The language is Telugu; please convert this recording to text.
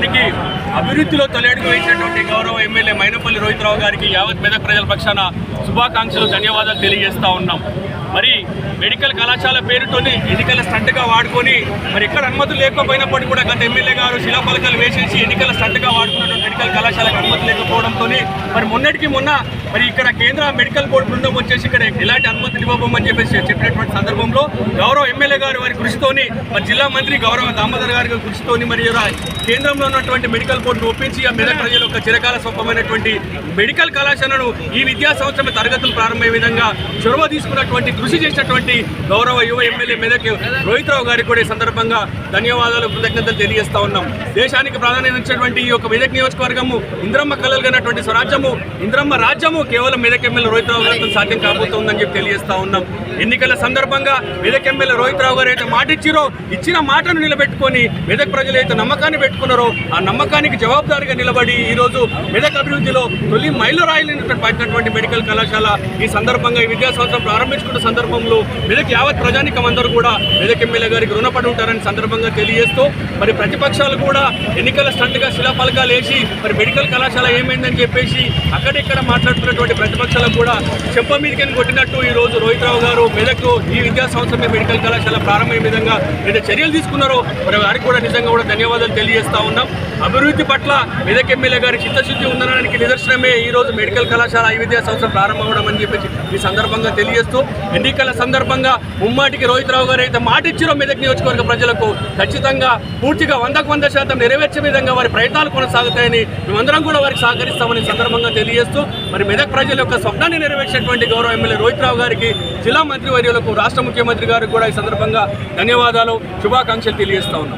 రాష్ట్రానికి అభివృద్ధిలో తొలడుగు వేసినటువంటి గౌరవ ఎమ్మెల్యే మైనపల్లి రోహిత్రావు గారికి యావత్ మెదక్ ప్రజల పక్షాన శుభాకాంక్షలు ధన్యవాదాలు తెలియజేస్తా ఉన్నాం. మరి మెడికల్ కళాశాల పేరుతోని ఎన్నికల స్టంట్గా వాడుకొని మరి ఎక్కడ అనుమతులు లేకపోయినప్పటికీ కూడా గత ఎమ్మెల్యే గారు శిలాఫలకాలు వేసేసి ఎన్నికల స్టంట్గా వాడుకున్నటువంటి మెడికల్ కళాశాలకు అనుమతి లేకపోవడంతో మరి మొన్నటికి మొన్న మరి ఇక్కడ కేంద్ర మెడికల్ బోర్డు బృందం వచ్చేసి ఇక్కడ ఎలాంటి అనుమతులు ఇవ్వబోమని చెప్పేసి చెప్పినటువంటి సందర్భంలో గౌరవ ఎమ్మెల్యే గారు వారి కృషితోని మరి జిల్లా మంత్రి గౌరవ దామోదర్ గారి కృషితోని మరి కేంద్రంలో ఉన్నటువంటి మెడికల్ బోర్డును ఒప్పించి ఆ మెదక్ ప్రజల యొక్క చిరకాల స్వప్నమైనటువంటి మెడికల్ కళాశాలను ఈ విద్యా సంవత్సరం తరగతులు ప్రారంభమయ్యే విధంగా చొరవ తీసుకున్నటువంటి కృషి చేసినటువంటి గౌరవ యువ ఎమ్మెల్యే మెదక్ రోహిత్రావు గారికి కూడా ఈ సందర్భంగా ధన్యవాదాలు కృతజ్ఞతలు తెలియజేస్తా ఉన్నాం. దేశానికి ప్రాధాన్యత ఇచ్చినటువంటి ఈ యొక్క మెదక్ నియోజకవర్గము ఇంద్రమ్మ కళలు కన్నటువంటి స్వరాజ్యము ఇంద్రమ్మ రాజ్యము కేవలం మెదక్ ఎమ్మెల్యే రోహిత్రావు గారితో సాధ్యం కాబోతోందని చెప్పి తెలియజేస్తా ఉన్నాం. ఎన్నికల సందర్భంగా మెదక్ ఎమ్మెల్యే రోహిత్రావు గారు అయితే మాట ఇచ్చిరో ఇచ్చిన మాటను నిలబెట్టుకొని మెదక్ ప్రజలు అయితే నమ్మకాన్ని పెట్టుకున్నారో ఆ నమ్మకానికి జవాబుదారిగా నిలబడి ఈరోజు మెదక్ అభివృద్ధిలో తొలి మైలు మైలురాయినటువంటి మెడికల్ కళాశాల ఈ సందర్భంగా ఈ విద్యా సంవత్సరం ప్రారంభించుకున్న సందర్భంలో మెదక్ యావత్ ప్రజానికం అందరూ కూడా మెదక్ ఎమ్మెల్యే గారికి రుణపడి ఉంటారని సందర్భంగా తెలియజేస్తూ మరి ప్రతిపక్షాలు కూడా ఎన్నికల స్టంట్గా శిలాఫలకాలు వేసి మరి మెడికల్ కళాశాల ఏమైందని చెప్పేసి అక్కడిక్కడ మాట్లాడుతున్నటువంటి ప్రతిపక్షాలకు కూడా చెప్ప మీదకి కొట్టినట్టు ఈరోజు రోహిత్ రావు గారు మెదక్ ఈ విద్యా సంవత్సరమే మెడికల్ కళాశాల ప్రారంభమైన విధంగా ఏదైతే చర్యలు తీసుకున్నారో మరి వారికి కూడా నిజంగా కూడా ధన్యవాదాలు తెలియజేస్తా ఉన్నాం. అభివృద్ధి పట్ల మెదక్ ఎమ్మెల్యే గారి చిత్తశుద్ధి ఉందనడానికి నిదర్శనమే ఈ రోజు మెడికల్ కళాశాల ఈ విద్యా సంవత్సరం ప్రారంభమవడం అని చెప్పేసి ఈ సందర్భంగా తెలియజేస్తూ ఎన్నికల సందర్భంగా ముమ్మాటికి రోహిత్రావు గారు అయితే మాట ఇచ్చిరో మెదక్ నియోజకవర్గ ప్రజలకు ఖచ్చితంగా పూర్తిగా వందకు వంద శాతం నెరవేర్చే విధంగా వారి ప్రయత్నాలు కొనసాగుతాయని మేమందరం కూడా వారికి సహకరిస్తామని సందర్భంగా తెలియజేస్తూ మరి మెదక్ ప్రజల యొక్క స్వప్నాన్ని నెరవేర్చినటువంటి గౌరవ ఎమ్మెల్యే రోహిత్రావు గారికి జిల్లా మంత్రి వర్యులకు రాష్ట్ర ముఖ్యమంత్రి గారికి కూడా ఈ సందర్భంగా ధన్యవాదాలు శుభాకాంక్షలు తెలియజేస్తా ఉన్నాం.